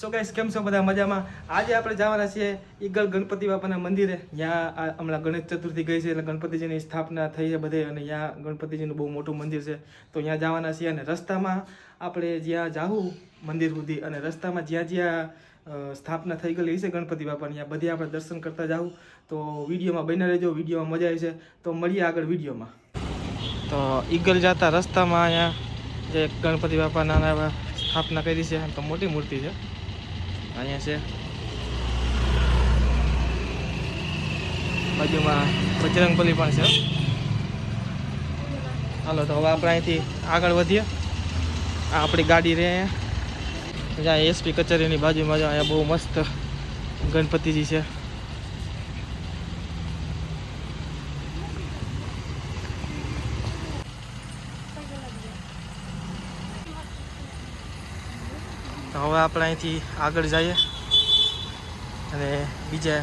So guys કેમ છો બધા મજામાં? આજે આપણે જવાના છીએ ઈગલ ગણપતિ બાપાના મંદિરે. ત્યાં હમણાં ગણેશ ચતુર્થી ગઈ છે એટલે ગણપતિજીની સ્થાપના થઈ છે બધે અને ત્યાં ગણપતિજીનું બહુ મોટું મંદિર છે. તો ત્યાં જવાના છીએ અને રસ્તામાં આપણે જ્યાં જાવું મંદિર સુધી અને રસ્તામાં જ્યાં જ્યાં સ્થાપના થઈ ગયેલી છે ગણપતિ બાપાની ત્યાં બધે આપણે દર્શન કરતા જાવું તો વિડીયોમાં બને રહેજો, વિડીયોમાં મજા આવી છે. તો મળીએ આગળ વિડીયોમાં. તો ઈગલ જતા રસ્તામાં અહીંયા જે ગણપતિ બાપાના સ્થાપના કરી છે, તો મોટી મૂર્તિ છે. અહીંયા છે બાજુમાં બજરંગબલી પણ છે હાલો તો હવે આપણે અહીંથી આગળ વધીએ આ આપણી ગાડી રહે અહીંયા એસપી કચેરીની બાજુમાં જો અહીંયા બહુ મસ્ત ગણપતિજી છે તો હવે આપણે અહીંથી આગળ જઈએ. અને બીજા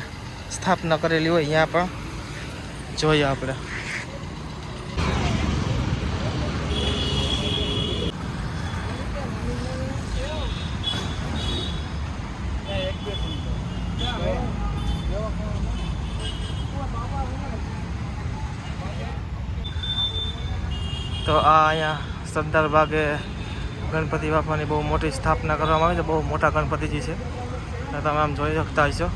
સ્થાપના કરેલી હોય અહીંયા પણ જોઈએ આપણે. તો આ અહીંયા સરદાર બાગે ગણપતિ બાપાની બહુ મોટી સ્થાપના કરવામાં આવી છે, બહુ મોટા ગણપતિજી છે. તમે આમ જોઈ શકતા હશો.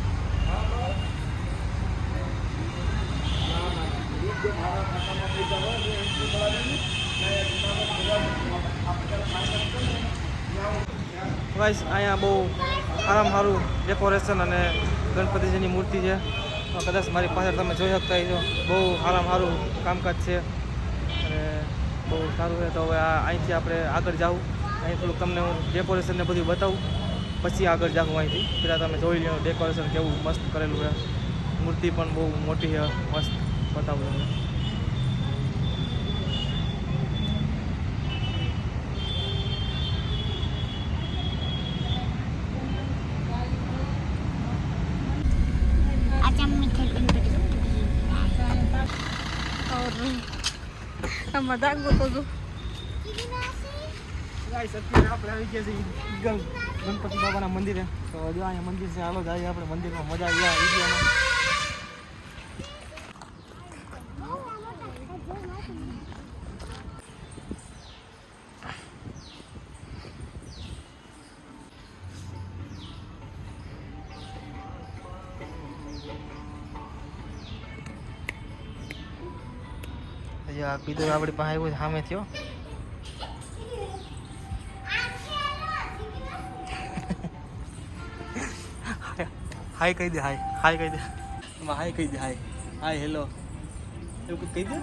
ગાઈસ અહીંયા બહુ સારામાં સારું ડેકોરેશન અને ગણપતિજીની મૂર્તિ છે. કદાચ મારી પાછળ તમે જોઈ શકતા હશો. બહુ સારામાં સારું કામકાજ છે. અને બહુ સારું છે. તો હવે આ અહીંથી આપણે આગળ જાવું અહીં થોડુંક તમને હું ડેકોરેશનને બધું બતાવું. પછી આગળ જાઉં અહીંથી. પહેલાં તમે જોઈ લો ડેકોરેશન કેવું મસ્ત કરેલું છે. મૂર્તિ પણ બહુ મોટી છે, મસ્ત બતાવું તમને. મજાક ગોતો છું આપણે આવી ગયા છીએ ગણપતિ બાબાના મંદિરે. તો જો અહીંયા મંદિર છે, હાલો જઈએ આપણે મંદિરમાં મજા આવી ગયા વિડીયોમાં આપણી પાસે આવ્યું સામે થયો. હાય કહી દે હાય હાય કહી દે. એમાં હાય કહી દે હાય હાય હેલો એવું કંઈક કહી દે?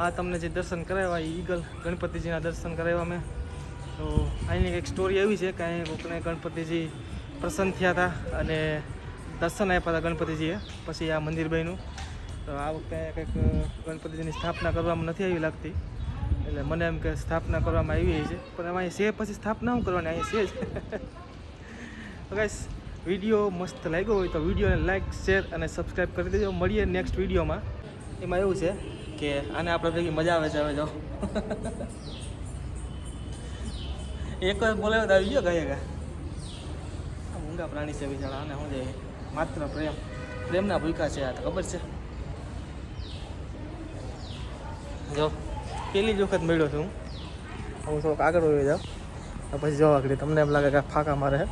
આ તમને જે દર્શન કરાવ્યા ઈગલ ગણપતિજીના દર્શન કરાવ્યા મેં તો અહીંની એક સ્ટોરી એવી છે કે અહીં કોકને ગણપતિજી પ્રસન્ન થયા હતા અને દર્શન આપ્યા હતા ગણપતિજીએ, પછી આ મંદિર બન્યું તો આ વખતે કંઈક ગણપતિજીની સ્થાપના કરવામાં નથી આવી લાગતી. એટલે મને એમ કે સ્થાપના કરવામાં આવી છે. પણ એમાં છે પછી સ્થાપના શું કરવાની? અહીં છે જ. વીડિયો મસ્ત લાગ્યો હોય તો વિડીયોને લાઈક શેર અને સબસ્ક્રાઈબ કરી દેજો. મળીએ નેક્સ્ટ વિડીયોમાં એમાં એવું છે કે આને આપણે ભેગી મજા આવે છે, હવે જો. એક વાર બોલાવ્યો તો આવી ગયો ગયા ગયા મૂંગા પ્રાણી છે બિચારા, આને શું છે? માત્ર પ્રેમ. પ્રેમના ભૂલકા છે આ, તો ખબર છે? જો પેલી જ વખત મળ્યો છું. હું હું થોડોક આગળ વહી જાઉં. પછી જોવા આગળ. તમને એમ લાગે કે ફાંકા મારે હે?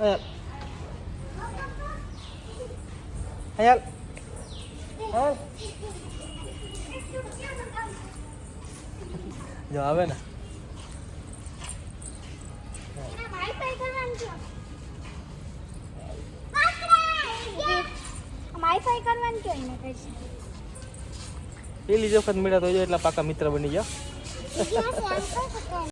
Ayan. Ayan. Ayan. જો આવે ને પેલી જ વખત મળ્યા તો એટલા પાકા મિત્ર બની ગયા